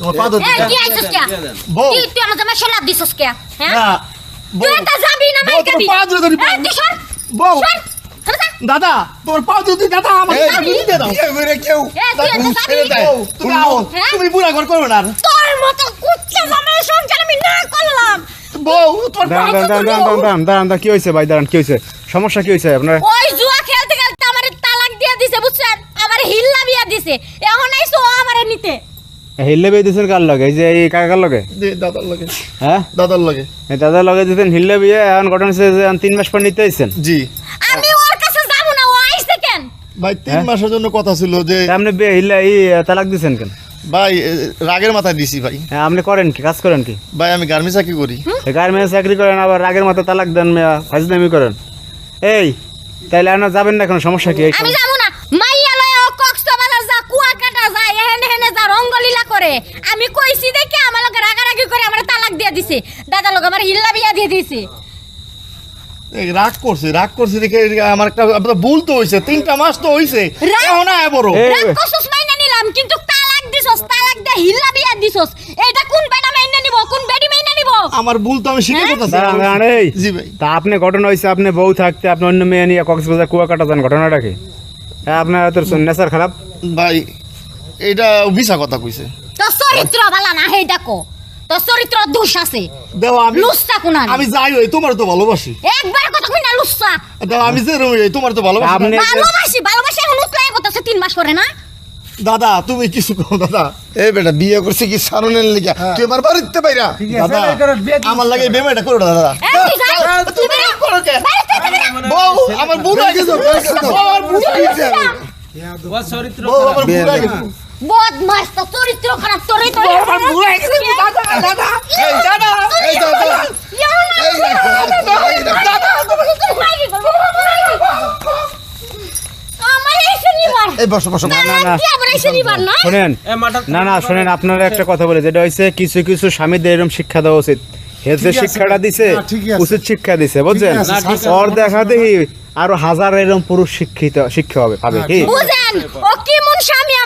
তোমার পা ধরতে কি আইছস কে বউ। কি তুই আমার জামাই শলাপ দিছস কে হ্যাঁ তুই এটা যাবি না মাই তোমার পা ধরে ধরি, তুই সর বউ। সর সর যা। দাদা তোমার পা ধরতে দাদা আমার এই, দিয়ে দাও বিয়ে করে কেউ এই তুই এটা যাবি বউ, তুমি আও? তুমি বুড়া ঘর করবে না তোর মতো কুচ্চা জামাই সংসার আমি না করলাম বউ তোমার পা দাঁড়ান দাঁড়ান দাঁড়ান দাঁড়ান দাঁড়ান দাঁড়ান দাঁড়ান কি হয়েছে ভাই দাঁড়ান কি হয়েছে সমস্যা কি হয়েছে আপনার ওই জুয়া খেলতে খেলতে আমার তালাক দিয়ে দিছে বুঝছেন আমার হিল্লা বিয়া দিছে এখন আইসো ও আমারে নিতে হিল্লে বিয়ে দিয়েছেন কার লগে? এই যে এই কাকার লগে? দাদার লাগে। হ্যাঁ? দাদার লাগে। এই দাদার লগে দিয়েছেন হিল্লে বিয়ে এখন ঘটনা হচ্ছে যে তিন মাস পর নিতে আইছেন। জি। আমি ওর কাছে যাব না ও আইছে কেন? ভাই তিন হ্যাঁ? মাসের জন্য কথা ছিল যে আপনি বিয়ে হিল্লে এই তালাক দিয়েছেন কেন? ভাই রাগের মাথায় দিছি ভাই। হ্যাঁ আপনি করেন কি? কাজ করেন কি? ভাই আমি গার্মেন্টস চাকরি করি। গার্মেন্টস চাকরি করেন আবার রাগের মতো তালাক দেন মেয়া করেন। এই তাইলে আপনার যাবেন না কোনো? সমস্যা কি? এই আমি যাব না মাইয়া লয় ও কক্সবাজার যা কুয়াকাটা যায় এহেনে হেনে যা রঙ্গলীলা করে আমি কইছি দেখে আমার লগে রাগারাগি করে আমার তালাক দিয়ে দিছে। দাদা লগে আমার হিল্লা বিয়া দিয়ে দিছে। রাগ করছে রাগ করছে দেখে আমার একটা ভুল তো হয়েছে তিনটা মাস তো হয়েছে এখন আয় বড়। রাগ কসুস মাইনা নিলাম কিন্তু তালাক দিছস তালাক দিয়ে হিল্লা বিয়া দিছস। এটা কোন বেটা মাইনা নিব কোন বেডি মাইনা নিব? আমার ভুল তো আমি শিখে? করতেছি। দাঁড়ান দাঁড়ান এই। জি ভাই। তা আপনি ঘটনা হয়েছে আপনি বউ থাকতে আপনি অন্য মেয়ে নিয়ে কক্সবাজার কুয়াকাটা যান ঘটনাটা কি? হ্যাঁ আপনার তোর নেচার খারাপ? ভাই এটা ভিসা কথা কইছে। তোর চরিত্র বালা না তোর চরিত্র দোষ আছে। দেও আমি লুচ্চা কোনা আমি যাই হই তোমার তো ভালোবাসি। একবার কথা কই না লুচ্চা। দাও আমি যে রুমি তোমার তো ভালোবাসি আপনি- ভালোবাসি ভালোবাসি এখন উতলাই করতেছে তিন মাস করে না? দাদা তুমি কিছু কো দাদা। এই বেটা বিয়ে করছে কি সারনের লিগা? তুই আমার বাড়িতে বাইরা? দাদা আমার লাগে বেমাইটা করো দাদা। এই তুই যা, তুই বেরো। বাড়িতে যাবি না। বউ আমার ভুল হয়ে গেছে আমার ভুল হয়ে গেছে। বউ আমার ভুল হয়ে গেছে। বদমাস তো চরিত্র খারাপ না, না। শোনেন এ মাথা না না শোনেন আপনারা একটা কথা বলে যেটা হয়েছে কিছু কিছু স্বামীদের এরকম শিক্ষা দেওয়া উচিত। হে শিক্ষাটা দিছে। উচিত শিক্ষা দিছে বুঝছেন? ওর দেখা দেখি আরও হাজার এরকম পুরুষ শিক্ষিত শিক্ষা হবে পাবে কি? বুঝেন ও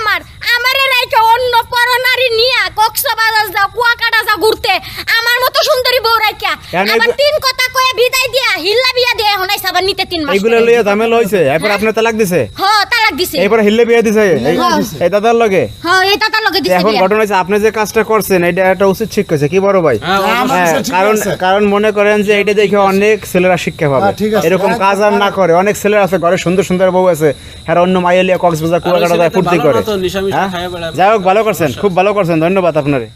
আমার আমারে রাইকে অন্য পরনারী নিয়া কক্সবাজার যা কুয়াকাটা যা ঘুরতে। আমার মতো সুন্দরী বউ রাইকা আমার তিন কথা কয়ে বিদায় দিয়া হিল্লা বিয়া দিয়ে এখন আইসা আবার নিতে তিন মাস এগুলো। লইয়া ঝামেলা হইছে এরপর আপনার তালাক দিছে? হ তালাক দিছে এরপর হিল্লে বিয়ে দিছে। এই- এই দাদার লগে? হ এই তাতার লগে দিছে এখন ঘটনা হয়েছে আপনি যে কাজটা করছেন এটা একটা উচিত শিক্ষা হয়েছে কি বড় ভাই? হ্যাঁ, হ্যাঁ, ঠিক কারণ কারণ মনে করেন যে এটা দেখে অনেক ছেলেরা শিক্ষা পাবে। হ্যাঁ, ঠিক আছে। এরকম কাজ আর না করে। অনেক ছেলেরা আছে ঘরে সুন্দর সুন্দর বউ আছে। হ্যাঁ অন্য মাইলিয়া কক্সবাজার কুয়াকাটা যায় ফুর্তি করে। হ্যাঁ? যাই হোক ভালো করছেন। খুব ভালো করছেন। ধন্যবাদ আপনারে।